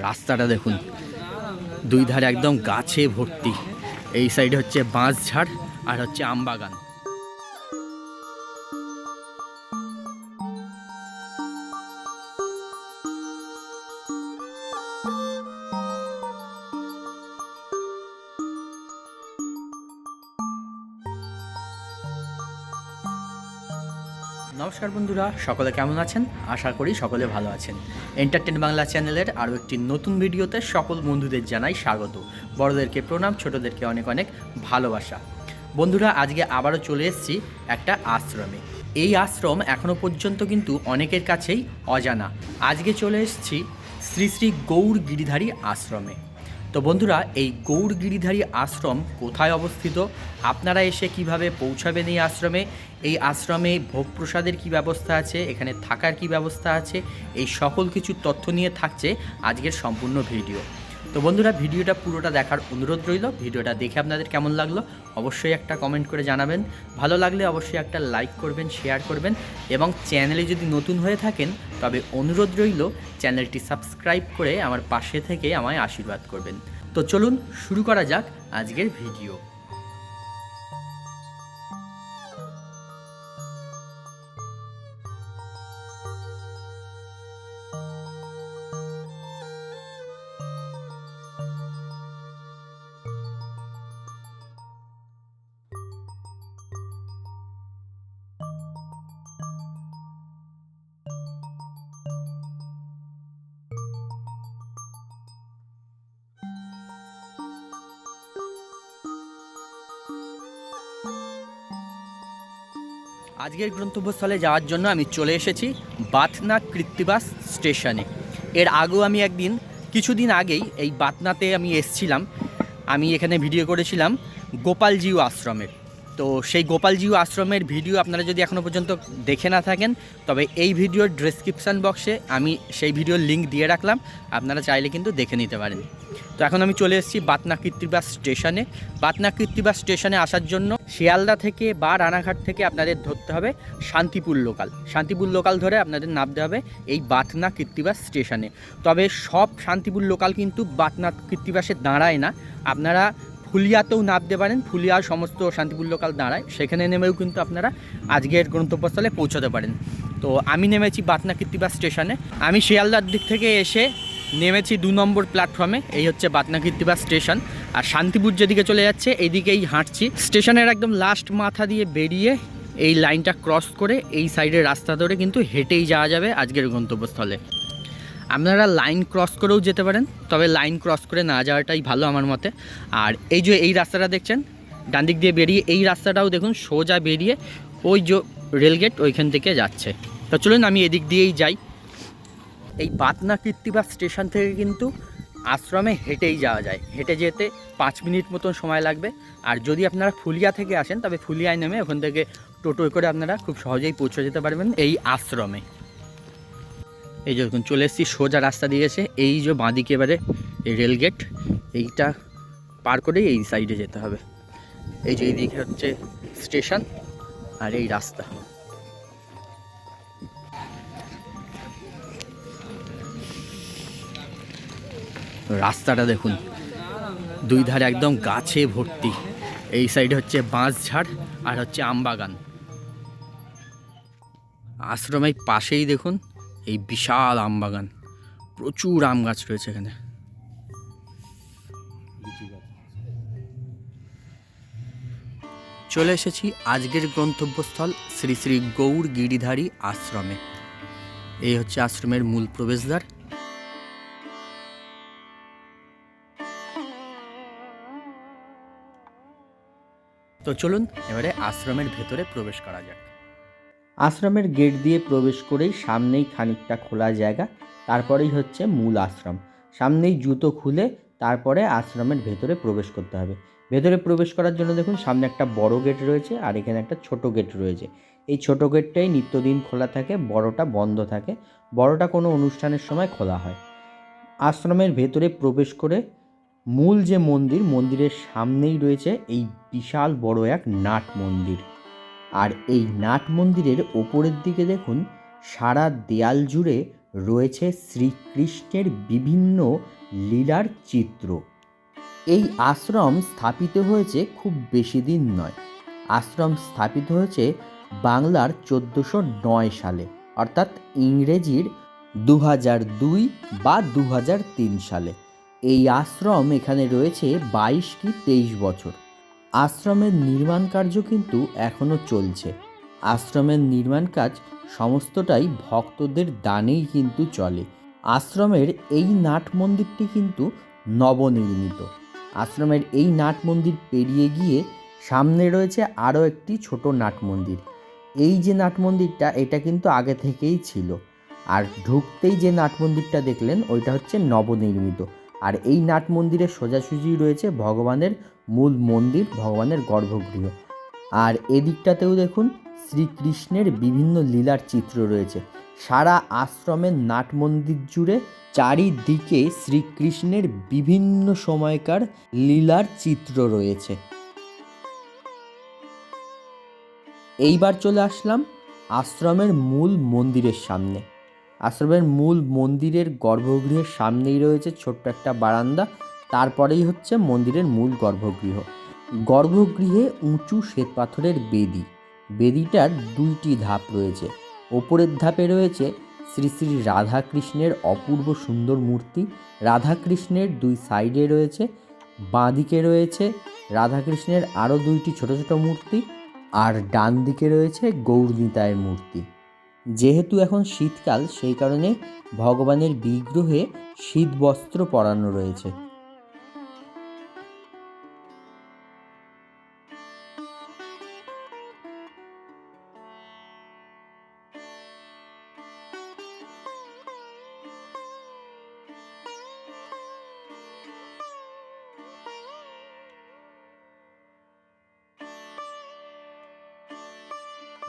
রাস্তাটা দেখুন। দুই ধারে একদম গাছে ভর্তি। এই সাইডে হচ্ছে বাঁশ ঝাড় আর হচ্ছে আমবাগান। নমস্কার বন্ধুরা, সকলে কেমন আছেন? আশা করি সকলে ভালো আছেন। এন্টারটেন বাংলা চ্যানেলের আরও একটি নতুন ভিডিওতে সকল বন্ধুদের জানাই স্বাগত। বড়দেরকে প্রণাম, ছোটদেরকে অনেক অনেক ভালোবাসা। বন্ধুরা, আজকে আবারও চলে এসেছি একটা আশ্রমে। এই আশ্রম এখনও পর্যন্ত কিন্তু অনেকের কাছেই অজানা। আজকে চলে এসেছি শ্রী শ্রী গৌর গিরিধারী আশ্রমে। তো বন্ধুরা, এই গৌড়গিরিধারী আশ্রম কোথায় অবস্থিত? আপনারা এসে কীভাবে পৌঁছাবেন এই আশ্রমে? এই আশ্রমে ভোগ প্রসাদের কী ব্যবস্থা আছে? এখানে থাকার কি ব্যবস্থা আছে? এই সকল কিছু তথ্য নিয়ে থাকছে আজকের সম্পূর্ণ ভিডিও। তো বন্ধুরা, ভিডিওটা পুরোটা দেখার অনুরোধ রইল। ভিডিওটা দেখে আপনাদের কেমন লাগল অবশ্যই একটা কমেন্ট করে জানাবেন। ভালো লাগলে অবশ্যই একটা লাইক করবেন শেয়ার করবেন এবং চ্যানেলে যদি নতুন হয়ে থাকেন, তবে অনুরোধ রইল চ্যানেলটি সাবস্ক্রাইব করে আমার পাশে থেকে আমায় আশীর্বাদ করবেন। তো চলুন শুরু করা যাক আজকের ভিডিও। আজকের গন্তব্যস্থলে যাওয়ার জন্য আমি চলে এসেছি বাতনা কৃত্তিবাস স্টেশনে। এর আগেও আমি একদিন, কিছুদিন আগেই এই বাতনাতে আমি এসছিলাম। আমি এখানে ভিডিও করেছিলাম গোপালজিউ আশ্রমের। তো সেই গোপালজিউ আশ্রমের ভিডিও আপনারা যদি এখনও পর্যন্ত দেখে না থাকেন, তবে এই ভিডিওর ডেসক্রিপশান বক্সে আমি সেই ভিডিওর লিঙ্ক দিয়ে রাখলাম। আপনারা চাইলে কিন্তু দেখে নিতে পারেন। তো এখন আমি চলে এসেছি বাতনা কীর্তিবাস স্টেশনে। বাতনা কীর্তিবাস স্টেশনে আসার জন্য শিয়ালদা থেকে বা রানাঘাট থেকে আপনাদের ধরতে হবে শান্তিপুর লোকাল। শান্তিপুর লোকাল ধরে আপনাদের নামতে হবে এই বাতনা কীর্তিবাস স্টেশনে। তবে সব শান্তিপুর লোকাল কিন্তু বাতনা কীর্তিবাসে দাঁড়ায় না। আপনারা ফুলিয়াতেও নামতে পারেন, ফুলিয়ার সমস্ত শান্তিপুর লোকাল দাঁড়ায়। সেখানে নেমেও কিন্তু আপনারা আজকের গন্তব্যস্থলে পৌঁছাতে পারেন। তো আমি নেমেছি বাতনা কীর্তিবাস স্টেশনে। আমি শিয়ালদার দিক থেকে এসে নেমেছি দু নম্বর প্ল্যাটফর্মে এই হচ্ছে বাতনা কীর্তিবাস স্টেশন আর শান্তিপুর যেদিকে চলে যাচ্ছে, এইদিকেই হাঁটছি। স্টেশনের একদম লাস্ট মাথা দিয়ে বেরিয়ে এই লাইনটা ক্রস করে এই সাইডের রাস্তা ধরে কিন্তু হেঁটেই যাওয়া যাবে আজকের গন্তব্যস্থলে। আপনারা লাইন ক্রস করেও যেতে পারেন, তবে লাইন ক্রস করে না যাওয়াটাই ভালো আমার মতে। আর এই যে এই রাস্তাটা দেখছেন ডান দিক দিয়ে বেরিয়ে এই রাস্তাটাও দেখুন, সোজা বেরিয়ে ওই যে রেলগেট ওইখান থেকে যাচ্ছে। তো চলুন আমি এদিক দিয়েই যাই। এই পাতনা কীর্তিবাস স্টেশন থেকে কিন্তু আশ্রমে হেঁটেই যাওয়া যায়। হেঁটে যেতে পাঁচ মিনিট মতন সময় লাগবে। আর যদি আপনারা ফুলিয়া থেকে আসেন, তবে ফুলিয়ায় নেমে ওখান থেকে টোটোয় করে আপনারা খুব সহজেই পৌঁছে যেতে পারবেন এই আশ্রমে। এই যে দেখুন, চলে এসেছি, সোজা রাস্তা দিয়ে এসে এই যে বাঁদিকে এবারে রেলগেট এইটা পার করেই এই সাইডে যেতে হবে। এই যে এইদিকে হচ্ছে স্টেশন আর এই রাস্তা। রাস্তাটা দেখুন। দুই ধারে একদম গাছে ভর্তি। এই সাইডে হচ্ছে বাঁশ ঝাড় আর হচ্ছে আমবাগান আশ্রমের পাশেই দেখুন এই বিশাল আম বাগান। প্রচুর আম গাছ রয়েছে এখানে। চলে এসেছি আজকের গন্তব্যস্থল শ্রী শ্রী গৌর গিরিধারী আশ্রমে। এই হচ্ছে আশ্রমের মূল প্রবেশদ্বার। তো চলুন এবারে আশ্রমের ভেতরে প্রবেশ করা যাক। আশ্রমের গেট দিয়ে প্রবেশ করেই সামনেই খানিকটা খোলা জায়গা, তারপরেই হচ্ছে মূল আশ্রম। সামনেই জুতো খুলে তারপরে আশ্রমের ভেতরে প্রবেশ করতে হবে। ভেতরে প্রবেশ করার জন্য দেখুন সামনে একটা বড় গেট রয়েছে আর এখানে একটা ছোট গেট রয়েছে। এই ছোট গেটটাই নিত্যদিন খোলা থাকে, বড়টা বন্ধ থাকে, বড়টা কোনো অনুষ্ঠানের সময় খোলা হয়। আশ্রমের ভেতরে প্রবেশ করে মূল যে মন্দির, মন্দিরের সামনেই রয়েছে এই বিশাল বড় এক নাট মন্দির। আর এই নাট মন্দিরের ওপরের দিকে দেখুন, সারা দেয়াল জুড়ে রয়েছে শ্রীকৃষ্ণের বিভিন্ন লীলার চিত্র। এই আশ্রম স্থাপিত হয়েছে খুব বেশি দিন নয়। আশ্রম স্থাপিত হয়েছে বাংলার চোদ্দোশো নয় সালে, অর্থাৎ ইংরেজির দু হাজার দুই বা দু হাজার তিন সালে। এই আশ্রম এখানে রয়েছে বাইশ কি তেইশ বছর। আশ্রমের নির্মাণ কার্য কিন্তু এখনও চলছে। আশ্রমের নির্মাণ কাজ সমস্তটাই ভক্তদের দানেই কিন্তু চলে। আশ্রমের এই নাট মন্দিরটি কিন্তু নবনির্মিত। আশ্রমের এই নাট মন্দির পেরিয়ে গিয়ে সামনে রয়েছে আরও একটি ছোট নাট মন্দির। এই যে নাট মন্দিরটা, এটা কিন্তু আগে থেকেই ছিল। আর ঢুকতেই যে নাট মন্দিরটা দেখলেন, ওইটা হচ্ছে নবনির্মিত। আর এই নাট মন্দিরের সোজাসুজি রয়েছে ভগবানের মূল মন্দির ভগবানের গর্ভগৃহ। আর এদিকটাতেও দেখুন শ্রীকৃষ্ণের বিভিন্ন লীলার চিত্র রয়েছে। সারা আশ্রমের নাট মন্দির জুড়ে চারিদিকে শ্রীকৃষ্ণের বিভিন্ন সময়কার লীলার চিত্র রয়েছে। এইবার চলে আসলাম আশ্রমের মূল মন্দিরের সামনে। আশ্রমের মূল মন্দিরের গর্ভগৃহের সামনেই রয়েছে ছোট্ট একটা বারান্দা। তারপরেই হচ্ছে মন্দিরের মূল গর্ভগৃহ। গর্ভগৃহে উঁচু শ্বেতপাথরের বেদি। বেদিটার দুইটি ধাপ রয়েছে। ওপরের ধাপে রয়েছে শ্রী শ্রী রাধাকৃষ্ণের অপূর্ব সুন্দর মূর্তি। রাধাকৃষ্ণের দুই সাইডে রয়েছে বাঁ দিকে রয়েছে রাধাকৃষ্ণের আরও দুইটি ছোট ছোট মূর্তি আর ডান দিকে রয়েছে গৌরনীতায়ের মূর্তি। যেহেতু এখন শীতকাল, সেই কারণে ভগবানের বিগ্রহে শীত বস্ত্র পরানো রয়েছে।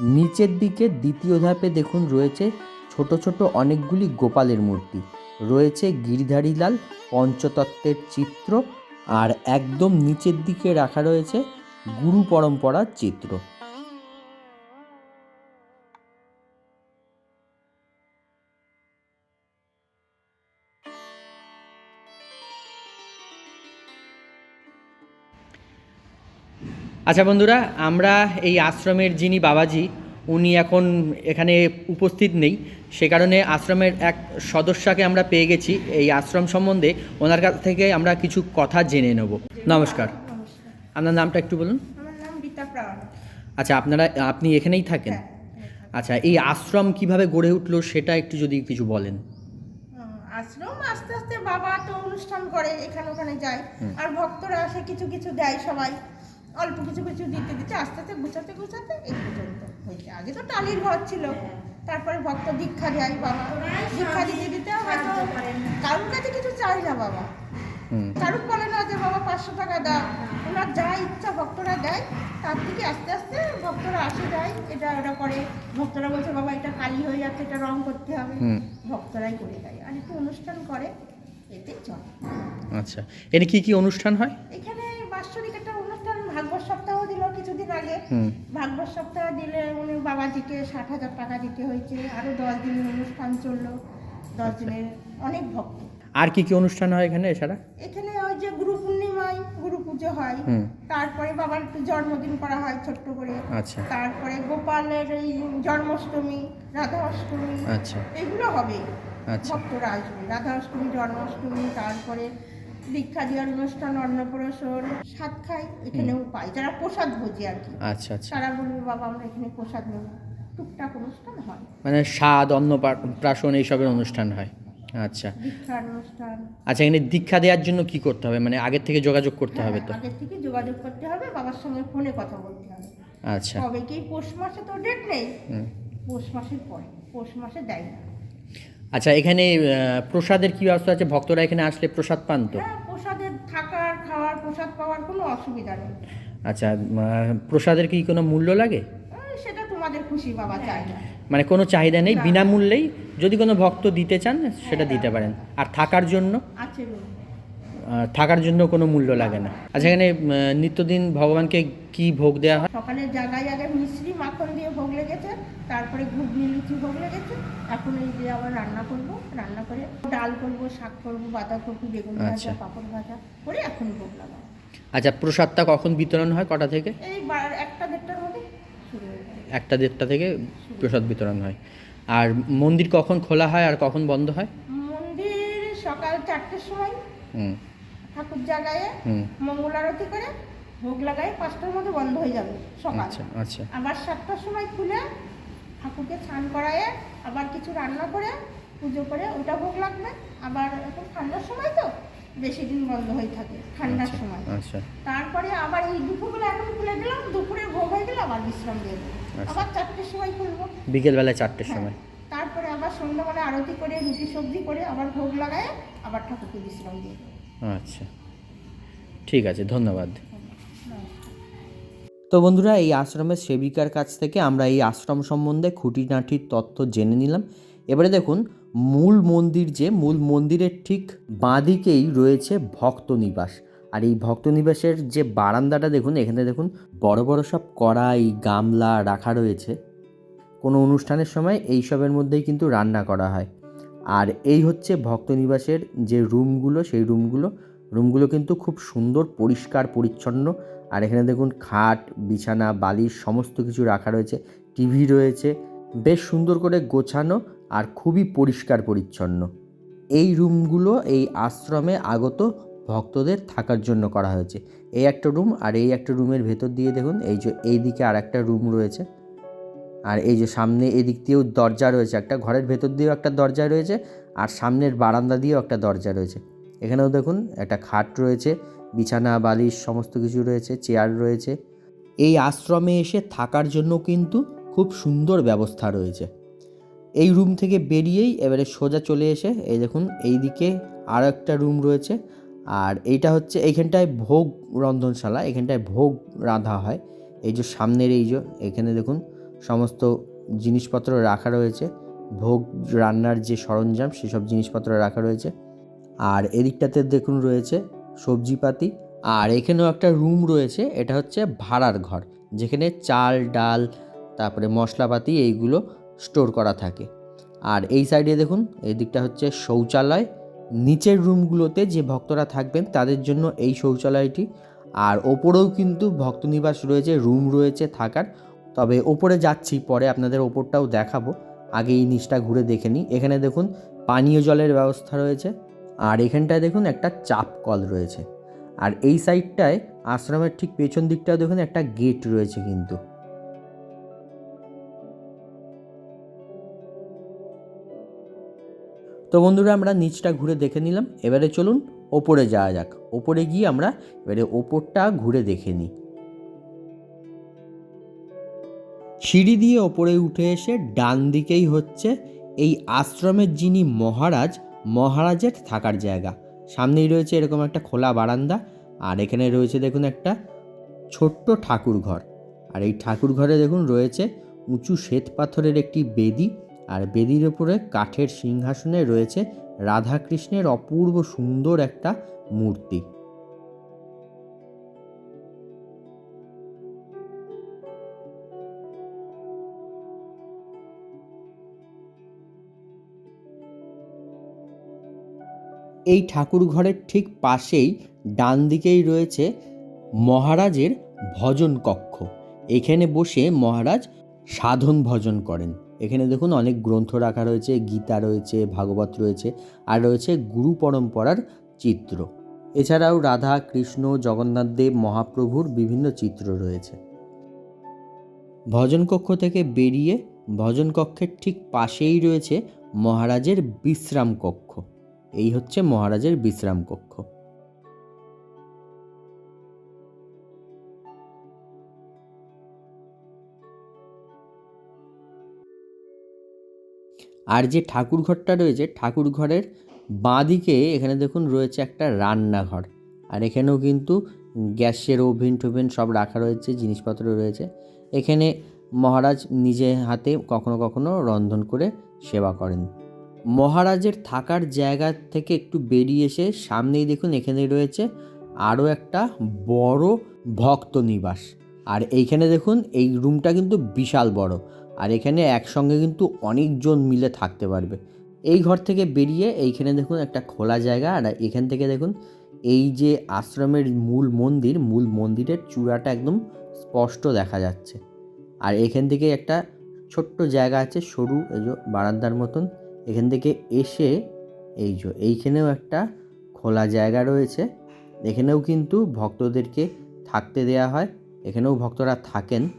নিচের দিকে দ্বিতীয় ধাপে দেখুন রয়েছে ছোট ছোট অনেকগুলি গোপালের মূর্তি। রয়েছে গিরিধারীলাল, পঞ্চতত্ত্বের চিত্র আর একদম নিচের দিকে রাখা রয়েছে গুরু পরম্পরার চিত্র। আচ্ছা বন্ধুরা আমরা এই আশ্রমের যিনি বাবাজি উনি এখন এখানে উপস্থিত নেই। সে কারণে আশ্রমের এক সদস্যাকে আমরা পেয়ে গেছি এই আশ্রম সম্বন্ধে। ওনার কাছ থেকে আমরা কিছু কথা জেনে নেব। নমস্কার। আপনার নামটা একটু বলুন। আচ্ছা আপনারা আপনি এখানেই থাকেন? হ্যাঁ আচ্ছা এই আশ্রম কীভাবে গড়ে উঠল সেটা একটু যদি কিছু বলেন। আশ্রম আস্তে আস্তে বাবা তো অনুষ্ঠান করে এখানে ওখানে যায়। আর ভক্তরা আসে কিছু কিছু দেয় সবাই। অল্প কিছু কিছু দিতে দিতে আস্তে আস্তে গুছাতে গুছাতে এই পর্যন্ত হয়েছে। আগে তো টালির ঘর ছিল তারপরে ভক্ত দীক্ষা দেয় বাবা। দীক্ষা দিতে দিতে হয়তো কারোর কাছে কিছু চাই না বাবা। কারুক বলে না যে বাবা পাঁচশো টাকা দাও। ওনার যা ইচ্ছা ভক্তরা দেয় তার থেকে আস্তে আস্তে ভক্তরা আসে যায় এটা ওটা করে। ভক্তরা বলছে বাবা এটা কালি হয়ে যাচ্ছে এটা রং করতে হবে। ভক্তরাই করে দেয়। আর একটু অনুষ্ঠান করে এতে চলে। আচ্ছা। এখানে কি কি অনুষ্ঠান হয়? এখানে বাৎসরিক একটা ভাগবত সপ্তাহ দিল কিছুদিন আগে। ভাগবত সপ্তাহ দিলে উনি বাবাজিকে ষাট হাজার টাকা দিতে হয়েছে। আরও দশ দিনের অনুষ্ঠান চলল। দশ দিনের অনেক ভক্ত। আর কি কি অনুষ্ঠান হয় এখানে এছাড়া? এখানে ওই যে গুরু পূর্ণিমায় গুরু পুজো হয়। তারপরে বাবার জন্মদিন করা হয় ছোট্ট করে। আচ্ছা। তারপরে গোপালের এই জন্মাষ্টমী রাধা অষ্টমী আচ্ছা। এগুলো হবে। আচ্ছা। ভক্তরা আসবে। রাধা অষ্টমী জন্মাষ্টমী তারপরে দীক্ষা দেওয়ার অনুষ্ঠান অন্নপ্রাশন সাত খাই এখানেও পাই। যারা প্রসাদ ভোজি আর কি। আচ্ছা আচ্ছা। তারা বলবে বাবা আমরা এখানে প্রসাদ নেব। টুকটাক অনুষ্ঠান হয়। মানে স্বাদ অন্ন প্রাশন এইসবের অনুষ্ঠান হয়। আচ্ছা। অনুষ্ঠান। আচ্ছা এখানে দীক্ষা দেওয়ার জন্য কি করতে হবে? মানে আগের থেকে যোগাযোগ করতে হবে তো? হ্যাঁ, আগের থেকে যোগাযোগ করতে হবে বাবার সঙ্গে ফোনে কথা বলতে হবে। আচ্ছা। কবে কি পৌষ মাসে তো ডেট নেই? পৌষ মাসের পরে পৌষ মাসে দেয় না। আচ্ছা এখানে প্রসাদের কি ব্যবস্থা আছে? ভক্তরা এখানে আসলে প্রসাদ পান তো? হ্যাঁ প্রসাদের থাকার খাওয়ার প্রসাদ পাওয়ার কোনো অসুবিধা নেই। আচ্ছা প্রসাদের কি কোনো মূল্য লাগে? সেটা তোমাদের খুশি বাবা চাই মানে কোনো চাহিদা নেই? বিনামূল্যেই যদি কোনো ভক্ত দিতে চান সেটা দিতে পারেন। আর থাকার জন্য? আছে থাকার জন্য কোনো মূল্য লাগে না। আচ্ছা এখানে নিত্যদিন ভগবানকে কি ভোগ দেওয়া হয়? সকালে জায়গায় জায়গায় মিশ্রি মাখন দিয়ে ভোগ লেগেছে তারপরে ঘুগনি লুচি ভোগ লেগেছে। এখন এই যে আবার রান্না করব রান্না করে ডাল করব শাক করব বাঁধাকপি বেগুন ভাজা আচ্ছা। পাঁপড় ভাজা করে এখন ভোগ লাগাবো। আচ্ছা প্রসাদটা কখন বিতরণ হয় কটা থেকে? এই বার- একটা দেড়টার মধ্যে শুরু হয়ে একটা দেড়টা থেকে প্রসাদ বিতরণ হয়। আর মন্দির কখন খোলা হয় আর কখন বন্ধ হয়? মন্দির সকাল চারটের সময়। হুম। ঠাকুর জায়গায় হুম। মঙ্গল আরতি করে ভোগ লাগায় পাঁচটার মধ্যে বন্ধ হয়ে যাবে সকাল। আচ্ছা আচ্ছা। আবার সাতটার সময় খুলে ঠাকুরকে স্নান করায় আবার কিছু রান্না করে পুজো করে ওটা ভোগ লাগবে। আবার এখন ঠান্ডার সময় তো বেশি দিন বন্ধ হয়ে থাকে ঠান্ডার আচ্ছা, সময়। তারপরে আবার এই দুপুরবেলা এখন খুলে দিলাম দুপুরে ভোগ হয়ে গেলে আবার বিশ্রাম দিয়ে দেবো। আবার চারটের সময় খুলবো। বিকেলবেলা চারটের হ্যাঁ। সময়। তারপরে আবার সন্ধ্যাবেলা আরতি করে রুটি সবজি করে আবার ভোগ লাগায় আবার ঠাকুরকে বিশ্রাম দিয়ে দেবো। আচ্ছা। ঠিক আছে, ধন্যবাদ। তো বন্ধুরা, এই আশ্রমের সেবিকার কাছ থেকে আমরা এই আশ্রম সম্বন্ধে খুঁটিনাটির তথ্য জেনে নিলাম। এবারে দেখুন, মূল মন্দির যে, মূল মন্দিরের ঠিক বাঁদিকেই রয়েছে ভক্ত নিবাস আর এই ভক্ত নিবাসের যে বারান্দাটা দেখুন, এখানে দেখুন, বড় বড় সব কড়াই, গামলা রাখা রয়েছে। কোনো অনুষ্ঠানের সময় এইসবের মধ্যেই কিন্তু রান্না করা হয়। আর এই হচ্ছে ভক্ত নিবাসের যে রুমগুলো, সেই রুমগুলো। রুমগুলো কিন্তু খুব সুন্দর, পরিষ্কার, পরিচ্ছন্ন। আর এখানে দেখুন খাট, বিছানা, বালিশ, সমস্ত কিছু রাখা রয়েছে। টিভি রয়েছে। বেশ সুন্দর করে গোছানো আর খুবই পরিষ্কার, পরিচ্ছন্ন। এই রুমগুলো, এই আশ্রমে আগত ভক্তদের থাকার জন্য করা হয়েছে। এই একটা রুম আর এই একটা রুমের ভেতর দিয়ে দেখুন, এই যে এই দিকে আর একটা রুম রয়েছে। আর এই যে সামনে এদিক দিয়েও দরজা রয়েছে, একটা ঘরের ভেতর দিয়েও একটা দরজা রয়েছে আর সামনের বারান্দা দিয়েও একটা দরজা রয়েছে। এখানেও দেখুন একটা খাট রয়েছে, বিছানা, বালিশ সমস্ত কিছু রয়েছে, চেয়ার রয়েছে। এই আশ্রমে এসে থাকার জন্য কিন্তু খুব সুন্দর ব্যবস্থা রয়েছে। এই রুম থেকে বেরিয়েই এবারে সোজা চলে এসে এই দেখুন এই দিকে আরও একটা রুম রয়েছে আর এইটা হচ্ছে এইখানটায় ভোগ রন্ধনশালা এখানটায় ভোগ রাঁধা হয়। এই যে সামনের এই যে, এখানে দেখুন সমস্ত জিনিসপত্র রাখা রয়েছে। ভোগ, রান্নার যে সরঞ্জাম, সেসব জিনিসপত্র রাখা রয়েছে। আর এদিকটাতে দেখুন রয়েছে সবজিপাতি। আর এখানেও একটা রুম রয়েছে, এটা হচ্ছে ভাড়ার ঘর, যেখানে চাল, ডাল, তারপরে মশলাপাতি এইগুলো স্টোর করা থাকে। আর এই সাইডে দেখুন এই দিকটা হচ্ছে শৌচালয়। নিচের রুমগুলোতে যে ভক্তরা থাকবেন, তাদের জন্য এই শৌচালয়টি। আর ওপরেও কিন্তু ভক্তনিবাস রয়েছে, রুম রয়েছে থাকার। তবে ওপরে যাচ্ছি, পরে আপনাদের ওপরটাও দেখাবো। আগে এই নিচটা ঘুরে দেখে নিই। এখানে দেখুন, পানীয় জলের ব্যবস্থা রয়েছে। আর এখানটায় দেখুন, একটা চাপ কল রয়েছে। আর এই সাইডটায়, আশ্রমের ঠিক পেছন দিকটাও দেখুন, একটা গেট রয়েছে কিন্তু। তো বন্ধুরা, আমরা নিচটা ঘুরে দেখে নিলাম। এবারে চলুন, ওপরে যাওয়া যাক। ওপরে গিয়ে আমরা, এবারে ওপরটা ঘুরে দেখে নিই। সিঁড়ি দিয়ে ওপরে উঠে এসে ডান দিকেই হচ্ছে এই আশ্রমের যিনি মহারাজ, মহারাজের থাকার জায়গা। সামনেই রয়েছে এরকম একটা খোলা বারান্দা, আর এখানে রয়েছে দেখুন একটা ছোট্ট ঠাকুর ঘর। আর এই ঠাকুর ঘরে দেখুন রয়েছে উঁচু শ্বেত পাথরের একটি বেদি, আর বেদির ওপরে কাঠের সিংহাসনে রয়েছে রাধাকৃষ্ণের অপূর্ব সুন্দর একটা মূর্তি। এই ঠাকুর ঘরের ঠিক পাশেই, ডান দিকেই রয়েছে মহারাজের ভজন কক্ষ। এখানে বসে মহারাজ সাধন ভজন করেন। এখানে দেখুন অনেক গ্রন্থ রাখা রয়েছে, গীতা রয়েছে, ভাগবত রয়েছে, আর রয়েছে গুরু পরম্পরার চিত্র। এছাড়াও রাধা, কৃষ্ণ, জগন্নাথ দেব, মহাপ্রভুর বিভিন্ন চিত্র রয়েছে। ভজন কক্ষ থেকে বেরিয়ে ভজন কক্ষের ঠিক পাশেই রয়েছে মহারাজের বিশ্রাম কক্ষ। এই হচ্ছে মহারাজের বিশ্রাম কক্ষ। আর যে ঠাকুর ঘরটা রয়েছে ঠাকুর ঘরের বাঁদিকে এখানে দেখুন রয়েছে একটা রান্নাঘর। আর এখানেও কিন্তু গ্যাসের ওভেন টোভেন সব রাখা রয়েছে, জিনিসপত্র রয়েছে। এখানে মহারাজ নিজে হাতে কখনো কখনো রন্ধন করে সেবা করেন। মহারাজের থাকার জায়গা থেকে একটু বেরিয়ে এসে সামনেই দেখুন এখানে রয়েছে আরও একটা বড় ভক্ত নিবাস। আর এইখানে দেখুন এই রুমটা কিন্তু বিশাল বড়। আর এখানে একসঙ্গে কিন্তু অনেকজন মিলে থাকতে পারবে। এই ঘর থেকে বেরিয়ে এইখানে দেখুন একটা খোলা জায়গা। আর এখান থেকে দেখুন এই যে আশ্রমের মূল মন্দির, মূল মন্দিরের চূড়াটা একদম স্পষ্ট দেখা যাচ্ছে। আর এখান থেকে একটা ছোট্ট জায়গা আছে সরু বারান্দার মতন। এখান থেকে এসে এই যে, এইখানেও একটা খোলা জায়গা রয়েছে। এখানেও কিন্তু ভক্তদেরকে থাকতে দেয়া হয়। এখানেও ভক্তরা থাকেন।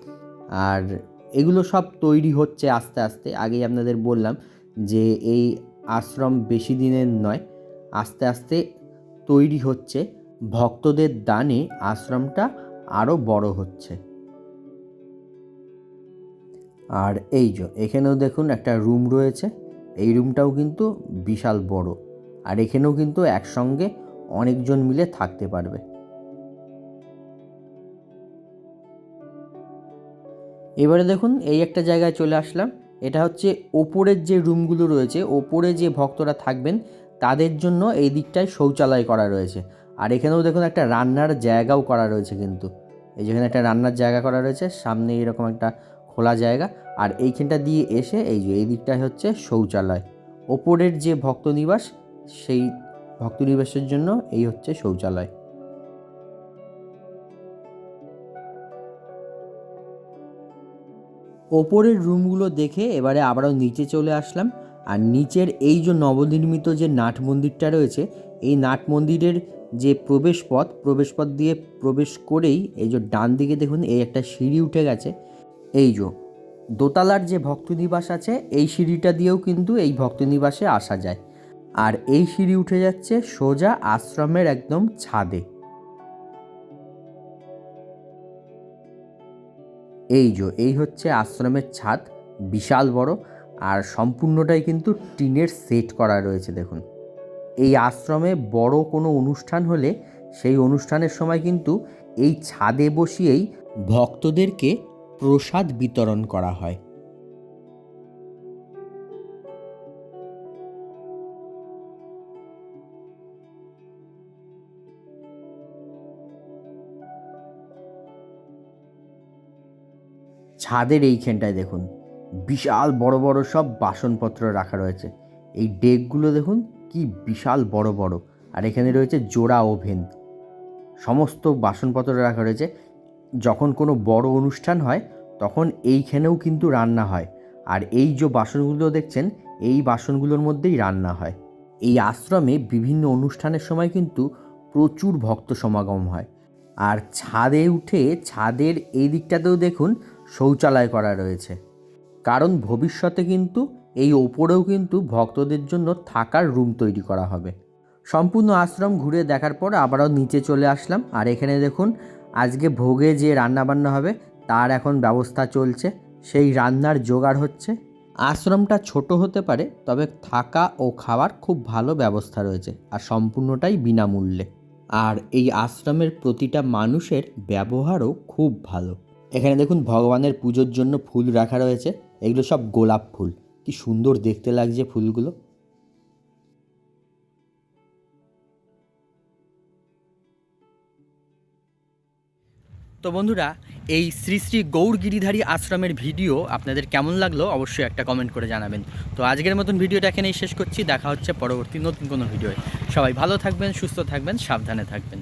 আর এগুলো সব তৈরি হচ্ছে আস্তে আস্তে। আগেই আপনাদের বললাম যে, এই আশ্রম বেশি দিনের নয়, আস্তে আস্তে তৈরি হচ্ছে। ভক্তদের দানে আশ্রমটা আরও বড় হচ্ছে। আর এই যে, এখানেও দেখুন একটা রুম রয়েছে। এই রুমটাও কিন্তু বিশাল বড়। আর এখানেও কিন্তু একসঙ্গে অনেকজন মিলে থাকতে পারবে। এবারে দেখুন, এই একটা জায়গায় চলে আসলাম। এটা হচ্ছে ওপরের যে রুমগুলো রয়েছে, ওপরে যে ভক্তরা থাকবেন, তাদের জন্য এই দিকটায় শৌচালয় করা রয়েছে। আর এখানেও দেখুন, একটা রান্নার জায়গাও করা রয়েছে কিন্তু। এই যেখানে একটা রান্নার জায়গা করা রয়েছে, সামনে এরকম একটা খোলা জায়গা আর এইখানটা দিয়ে এসে এই যে এই দিকটায় হচ্ছে শৌচালয়। ওপরের যে ভক্ত নিবাস সেই ভক্ত নিবাসের জন্য এই হচ্ছে শৌচালয়। ওপরের রুমগুলো দেখে এবারে আবারও নিচে চলে আসলাম আর নিচের এই যে নবনির্মিত যে নাট মন্দিরটা রয়েছে, এই নাট মন্দিরের যে প্রবেশপথ প্রবেশপথ দিয়ে প্রবেশ করেই এই যে ডান দিকে দেখুন, এই একটা সিঁড়ি উঠে গেছে। এই যে, দোতলার যে ভক্তনিবাস আছে, এই সিঁড়িটা দিয়েও কিন্তু এই ভক্তনিবাসে আসা যায়। আর এই সিঁড়ি উঠে যাচ্ছে সোজা আশ্রমের একদম ছাদে। এই যে, এই হচ্ছে আশ্রমের ছাদ, বিশাল বড়। আর সম্পূর্ণটাই কিন্তু টিনের সেট করা রয়েছে, দেখুন। এই আশ্রমে বড় কোনো অনুষ্ঠান হলে সেই অনুষ্ঠানের সময় কিন্তু এই ছাদে বসিয়েই ভক্তদেরকে প্রসাদ বিতরণ করা হয়। ছাদের এইখানটায় দেখুন, বিশাল বড় বড় সব বাসনপত্র রাখা রয়েছে। এই ডেকগুলো দেখুন, কি বিশাল বড় বড়। আর এখানে রয়েছে জোড়া ওভেন। সমস্ত বাসনপত্র রাখা রয়েছে। যখন কোনো বড় অনুষ্ঠান হয়, তখন এইখানেও কিন্তু রান্না হয়। আর এই যে বাসনগুলো দেখছেন, এই বাসনগুলোর মধ্যেই রান্না হয়। এই আশ্রমে বিভিন্ন অনুষ্ঠানের সময় কিন্তু প্রচুর ভক্ত সমাগম হয়। আর ছাদে উঠে ছাদের এই দিকটাতেও দেখুন শৌচালয় করা রয়েছে। কারণ ভবিষ্যতে কিন্তু এই ওপরেও কিন্তু ভক্তদের জন্য থাকার রুম তৈরি করা হবে। সম্পূর্ণ আশ্রম ঘুরে দেখার পর আবারও নিচে চলে আসলাম। আর এখানে দেখুন আজকে ভোগে যে রান্নাবান্না হবে, তার এখন ব্যবস্থা চলছে। সেই রান্নার জোগাড় হচ্ছে। আশ্রমটা ছোট হতে পারে, তবে থাকা ও খাওয়ার খুব ভালো ব্যবস্থা রয়েছে, আর সম্পূর্ণটাই বিনামূল্যে। আর এই আশ্রমের প্রতিটা মানুষের ব্যবহারও খুব ভালো। এখানে দেখুন ভগবানের পুজোর জন্য ফুল রাখা রয়েছে। এগুলো সব গোলাপ ফুল। কি সুন্দর দেখতে লাগছে ফুলগুলো। তো বন্ধুরা, এই শ্রী শ্রী গৌর গিরিধারী আশ্রমের ভিডিও আপনাদের কেমন লাগল অবশ্যই একটা কমেন্ট করে জানাবেন। তো আজকের মতন ভিডিওটা এখানেই শেষ করছি, দেখা হচ্ছে পরবর্তী নতুন কোনো ভিডিওয়। সবাই ভালো থাকবেন, সুস্থ থাকবেন, সাবধানে থাকবেন।